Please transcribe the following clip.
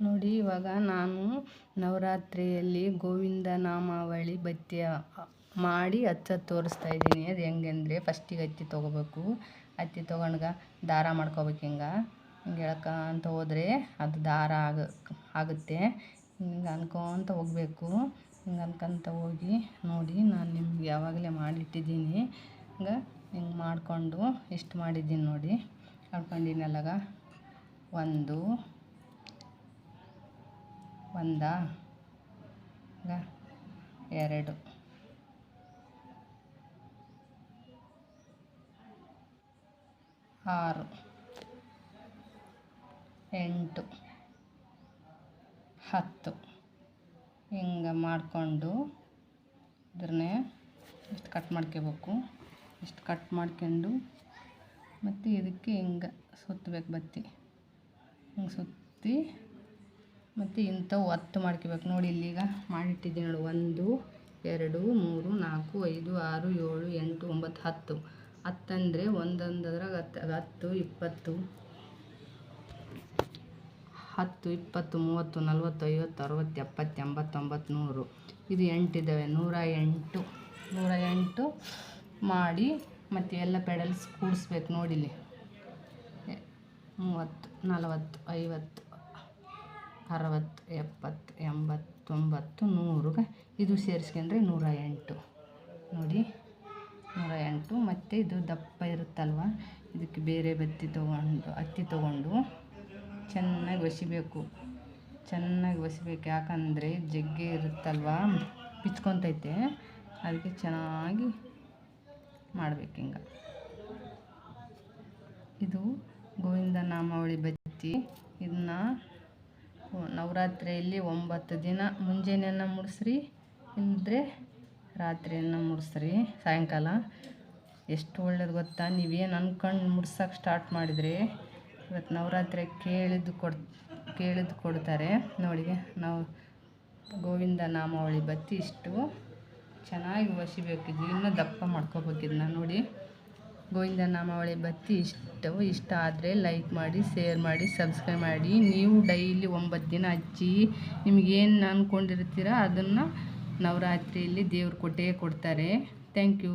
ನೋಡಿ, ಇವಾಗ ನಾನು ನವರಾತ್ರಿಯಲ್ಲಿ ಗೋವಿಂದ ನಾಮಾವಳಿ ಬತ್ತಿ ಮಾಡಿ ಹಚ್ಚೋದು ತೋರಿಸ್ತಾ ಇದ್ದೀನಿ. ಅದು ಹೆಂಗೆ ಅಂದರೆ ಫಸ್ಟಿಗೆ ಹತ್ತಿ ತೊಗೋಬೇಕು. ಹತ್ತಿ ತೊಗೊಂಡ್ಗ ದಾರ ಮಾಡ್ಕೋಬೇಕು ಹಿಂಗೆ. ಹಿಂಗೆ ಅಂತ ಹೋದರೆ ಅದು ದಾರ ಆಗ, ಆಗುತ್ತೆ. ಹಿಂಗೆ ಅನ್ಕೊತ ಹೋಗ್ಬೇಕು. ಹಿಂಗೆ ಅನ್ಕೊಂತ ಹೋಗಿ ನೋಡಿ, ನಾನು ನಿಮ್ಗೆ ಯಾವಾಗಲೇ ಮಾಡಿಟ್ಟಿದ್ದೀನಿ. ಹಿಂಗೆ ಹಿಂಗೆ ಮಾಡಿಕೊಂಡು ಇಷ್ಟು ಮಾಡಿದ್ದೀನಿ ನೋಡಿ. ಮಾಡ್ಕೊಂಡಿನಲ್ಲಗ ಒಂದು ಒಂದ? ಎರಡು. ಆರು. ಎಂಟು. ಹತ್ತು. ಹಿಂಗೆ ಮಾಡಿಕೊಂಡು ಇದ್ರನ್ನೇ ಇಷ್ಟು ಕಟ್ ಮಾಡ್ಕೋಬೇಕು. ಇಷ್ಟು ಕಟ್ ಮಾಡ್ಕೊಂಡು ಮತ್ತು ಇದಕ್ಕೆ ಹಿಂಗೆ ಸುತ್ತಬೇಕು ಬತ್ತಿ. ಹಿಂಗೆ ಸುತ್ತಿ ಮತ್ತು ಇಂಥವು ಹತ್ತು ಮಾಡ್ಕೋಬೇಕು. ನೋಡಿ ಇಲ್ಲೀಗ ಮಾಡಿಟ್ಟಿದ್ದೀನಿ ನೋಡಿ. ಒಂದು, ಎರಡು, ಮೂರು, ನಾಲ್ಕು, ಐದು, ಆರು, ಏಳು, ಎಂಟು, ಒಂಬತ್ತು, ಹತ್ತು. ಹತ್ತಂದರೆ ಒಂದೊಂದದ್ರಾಗ ಹತ್ತು ಹತ್ತು, ಇಪ್ಪತ್ತು ಹತ್ತು, ಇಪ್ಪತ್ತು, ಮೂವತ್ತು, ನಲ್ವತ್ತು, ಐವತ್ತು, ಅರವತ್ತು, ಎಪ್ಪತ್ತು, ಎಂಬತ್ತೊಂಬತ್ತು, ನೂರು. ಇದು ಎಂಟಿದ್ದಾವೆ ನೂರ ಎಂಟು. ನೂರ ಎಂಟು ಮಾಡಿ ಮತ್ತು ಎಲ್ಲ ಪೆಡಲ್ಸ್ ಕೂಡಿಸ್ಬೇಕು ನೋಡಿಲಿ ಮೂವತ್ತು, ನಲವತ್ತು, ಐವತ್ತು. ಅರವತ್ತು, ಎಪ್ಪತ್ತು ಎಂಬತ್ತು ತೊಂಬತ್ತು ನೂರು ಇದು ಸೇರಿಸ್ಕೊಂಡ್ರೆ ನೂರ ಎಂಟು. ನೋಡಿ, ನೂರ ಎಂಟು. ಮತ್ತು ಇದು ದಪ್ಪ ಇರುತ್ತಲ್ವ? ಇದಕ್ಕೆ ಬೇರೆ ಬತ್ತಿ ತೊಗೊಂಡು, ಅತ್ತಿ ತೊಗೊಂಡು ಚೆನ್ನಾಗಿ ಒಸಿಬೇಕು. ಚೆನ್ನಾಗಿ ಒಸಿಬೇಕು. ಯಾಕಂದರೆ ಜಗ್ಗಿ ಇರುತ್ತಲ್ವ? ಬಿಚ್ಕೊತೈತೆ ಅದಕ್ಕೆ ಚೆನ್ನಾಗಿ ಮಾಡ್ಬೇಕು ಹಿಂಗೆ. ಇದು ಗೋವಿಂದ ನಾಮಾವಳಿ ಬತ್ತಿ. ಇದನ್ನ ನವರಾತ್ರಿಯಲ್ಲಿ ಒಂಬತ್ತು ದಿನ ಮುಂಜಾನೆಯನ್ನು ಮುಡಿಸ್ರಿ ಇಲ್ಲದ್ರೆ ರಾತ್ರಿಯನ್ನು ಮುಡಿಸ್ರಿ. ಸಾಯಂಕಾಲ. ಎಷ್ಟು ಒಳ್ಳೇದು ಗೊತ್ತಾ? ನೀವೇನು ಅಂದ್ಕೊಂಡು ಮುಡ್ಸೋಕೆ ಸ್ಟಾರ್ಟ್ ಮಾಡಿದರೆ? ಇವತ್ತು ನವರಾತ್ರಿ ಕೇಳಿದ್ದು ಕೊಡ್, ಕೇಳಿದ್ದು ಕೊಡ್ತಾರೆ. ನೋಡಿ, ನಾವು ಗೋವಿಂದ ನಾಮಾವಳಿ ಬತ್ತಿ ಇಷ್ಟು ಚೆನ್ನಾಗಿ ಒಸಿಬೇಕಿದ್ದು ಇನ್ನೂ ದಪ್ಪ ಮಾಡ್ಕೋಬೇಕಿದ್ನ ನೋಡಿ. ಗೋವಿಂದ ನಾಮಾವಳಿ ಬತ್ತಿ ಇಷ್ಟು ಇಷ್ಟ ಆದರೆ ಲೈಕ್ ಮಾಡಿ, ಶೇರ್ ಮಾಡಿ, ಸಬ್ಸ್ಕ್ರೈಬ್ ಮಾಡಿ. ನೀವು ಡೈಲಿ ಒಂಬತ್ತು ದಿನ ಹಚ್ಚಿ ನಿಮಗೇನು ಅಂದ್ಕೊಂಡಿರ್ತೀರ ಅದನ್ನು ನವರಾತ್ರಿಯಲ್ಲಿ ದೇವ್ರು ಕೊಟ್ಟೇ ಕೊಡ್ತಾರೆ. Thank you